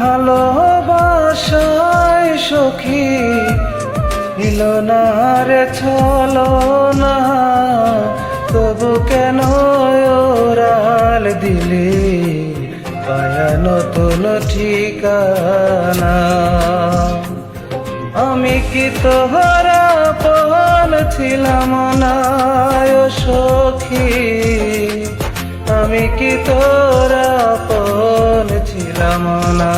ভালোবাসায় সখী ছিল না রে ছলো না, তবু কেন ওরাল দিলে? পায়া নতুন ঠিকানা। আমি কি তোহরা পন ছিলাম না সখী? আমি কি তোরা পন ছিলাম না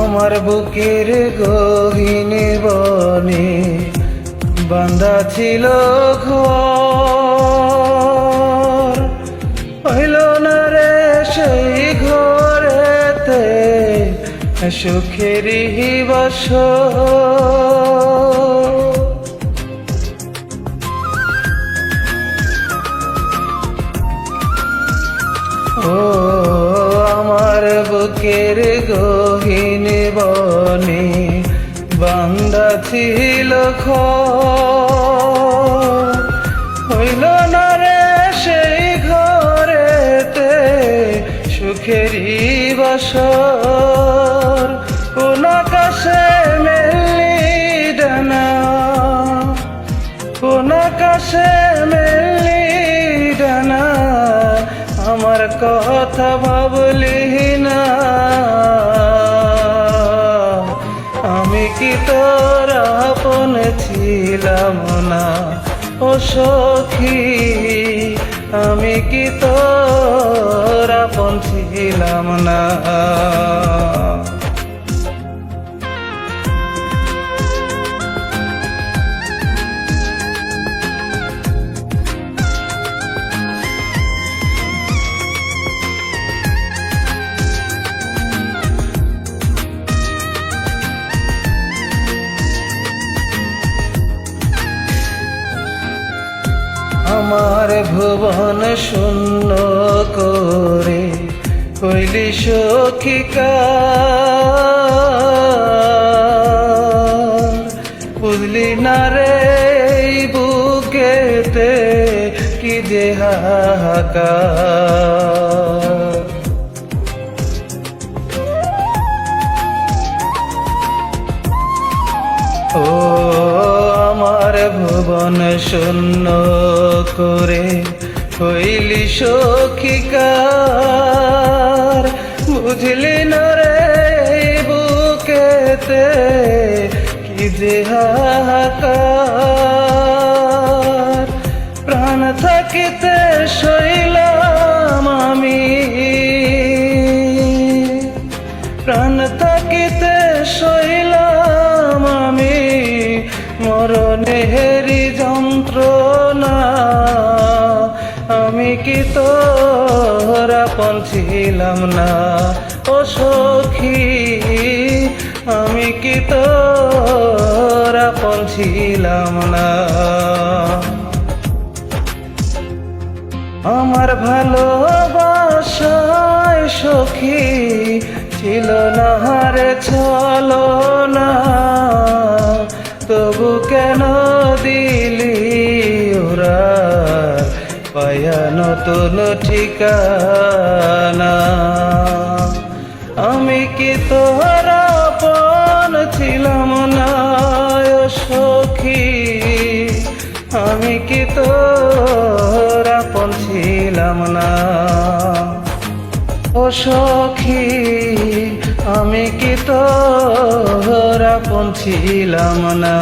আমার বুকের গহীন বনে বান্ধা ছিল ঘর। হইল না রে সেই ঘরেতে সুখেরই বস ও, আমার বুকের গহীন বনে বান্দা ছিল। হইল না রে সেই ঘরেতে সুখেরই বসর। কোন আকাশে মেলি ডানা। কোন আকাশে মেলি ডানা। আমার কথা ভাবলি না। কি তোর আপন ছিলাম না? ও সখী আমি কি তোর আপন ছিলাম না? আমার ভুবন শূন্য করে হইলি সখিকা। না রে বুকেতে কি যে ভুবন শূন্য করে হইলি সখিকার। বুঝলি না রে এই বুকেতে কি যে হাহাকার। প্রাণ থাকিতে মরণেরি যন্ত্রণা, আমি কি তোর আপন ছিলাম না? ও সখী, আমি কি তোর আপন না? আমার ভালোবাসায় সখী ছিল না হারে ছলো না নতুন ঠিকানা। আমি কি তোরা পন ছিলাম না সখী? আমি কি তোর আপন ছিলাম না ও সখী? আমি কি তোর আপন ছিলাম না?